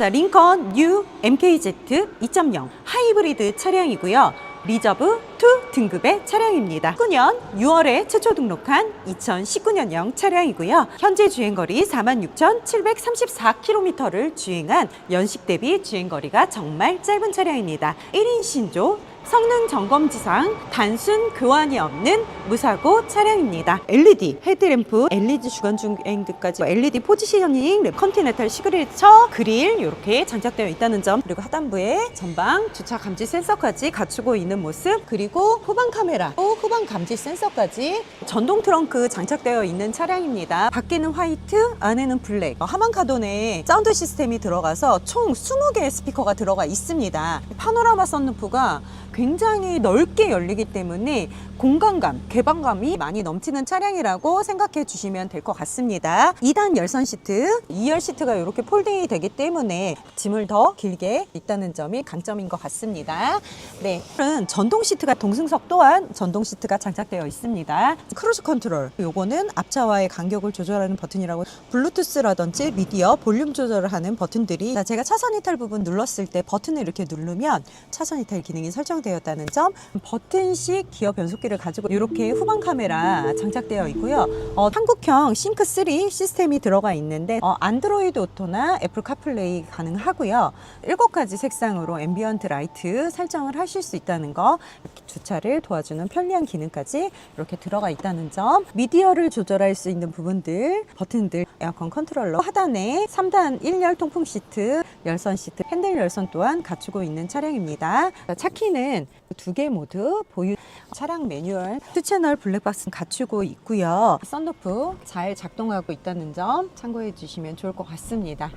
자, 링컨 뉴 MKZ 2.0 하이브리드 차량이고요. 리저브 2 등급의 차량입니다. 19년 6월에 최초 등록한 2019년형 차량이고요. 현재 주행거리 46,734km를 주행한 연식 대비 주행거리가 정말 짧은 차량입니다. 1인 신조 성능 점검 지상 단순 교환이 없는 무사고 차량입니다. LED 헤드램프, LED 주간 주행등까지 LED 포지셔닝, 랩 컨티넨탈 시그니처 그릴 이렇게 장착되어 있다는 점 그리고 하단부에 전방 주차 감지 센서까지 갖추고 있는 모습 그리고 후방 카메라, 또 후방 감지 센서까지 전동 트렁크 장착되어 있는 차량입니다. 밖에는 화이트, 안에는 블랙. 어, 하만 카돈에 사운드 시스템이 들어가서 총 20개의 스피커가 들어가 있습니다. 파노라마 썬루프가 굉장히 넓게 열리기 때문에 공간감, 개방감이 많이 넘치는 차량이라고 생각해 주시면 될 것 같습니다. 2단 열선 시트, 2열 시트가 이렇게 폴딩이 되기 때문에 짐을 더 길게 있다는 점이 강점인 것 같습니다. 네, 전동 시트가 동승석 또한 전동 시트가 장착되어 있습니다. 크루즈 컨트롤, 요거는 앞차와의 간격을 조절하는 버튼이라고 블루투스라든지 미디어 볼륨 조절을 하는 버튼들이 자, 제가 차선 이탈 부분 눌렀을 때 버튼을 이렇게 누르면 차선 이탈 기능이 설정되었다는 점 버튼식 기어 변속기를 가지고 이렇게 후방 카메라 장착되어 있고요. 어, 한국형 싱크 3 시스템이 들어가 있는데 어, 안드로이드 오토나 애플 카플레이 가능하고요. 일곱 가지 색상으로 앰비언트 라이트 설정을 하실 수 있다는 거 주차를 도와주는 편리한 기능까지 이렇게 들어가 있다는 점 미디어를 조절할 수 있는 부분들 버튼들 에어컨 컨트롤러 하단에 3단 1열 통풍 시트 열선 시트 핸들 열선 또한 갖추고 있는 차량입니다. 차키는 두 개 모두 보유 차량 매뉴얼 투 채널 블랙박스 갖추고 있고요. 썬루프 잘 작동하고 있다는 점 참고해 주시면 좋을 것 같습니다